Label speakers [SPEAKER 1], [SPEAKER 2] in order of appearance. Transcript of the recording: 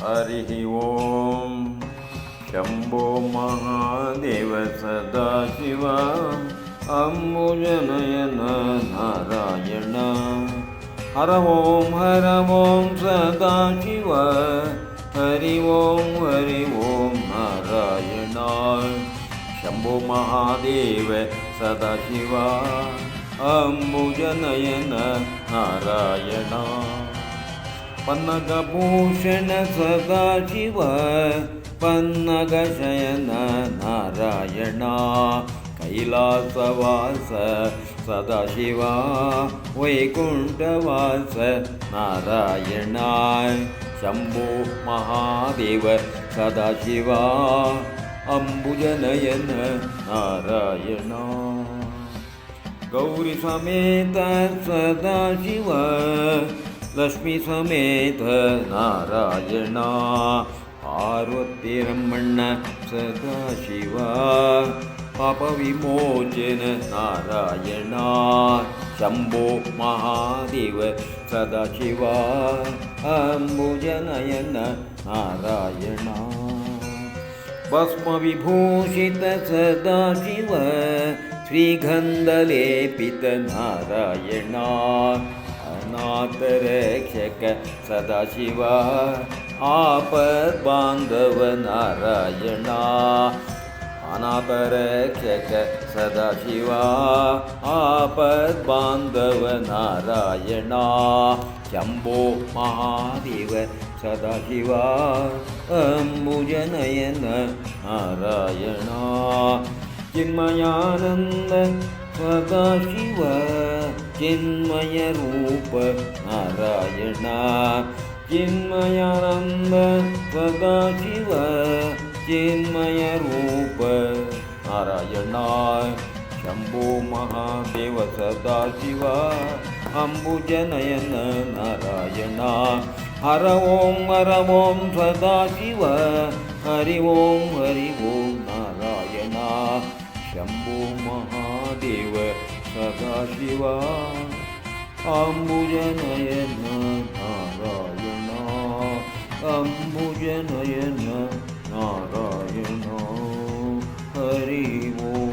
[SPEAKER 1] हरिः ॐ शम्भो महादेव सदाशिव अम्बुजनयन नारायण हर ॐ हर ॐ सदाशिव। हरि ॐ हरि ॐ नारायण। शम्भो महादेव सदाशिव अम्बुजनयन नारायण पन्नगभूषण सदाशिव पन्नगशयन नारायण कैलासवास सदाशिव वैकुण्ठवास नारायण शम्भो महादेव सदाशिव अम्बुजनयन नारायण। गौरीसमेत सदाशिव लक्ष्मीसमेत नारायण पार्वतीरमण्ण सदाशिव, पापविमोचन नारायण शम्भो महादेव सदाशिव, अम्बुजनयन नारायण। भस्मविभूषित सदाशिव, श्रीगन्धलेपित नारायण अनाथरक्षक सदाशिव आपद्बान्धव नारायण अनाथरक्षक सदाशिव आपद्बान्धव नारायण शम्भो महादेव सदाशिव अम्बुजनयन नारायण ಚಿನ್ಮಯಾನಂದ ಸದಾಶಿವ ಚಿನ್ಮಯ ರೂಪ ನಾರಾಯಣ ಚಿನ್ಮಯಾನಂದ ಸದಾಶಿವ ಚಿನ್ಮಯ ರೂಪ ನಾರಾಯಣ ಶಂಭೋ ಮಹಾದೇವ ಸದಾಶಿವ ಅಂಬುಜನಯನ ನಾರಾಯಣ ಹರ ಓಂ ಹರ ಓಂ ಸದಾಶಿವ ಹರಿ ಓಂ ಹರಿ ಓಂ ನಾರಾಯಣ शम्भो महादेव सदाशिवा अम्बुजनयन नारायण अम्बुजनयन नारायण हरि ॐ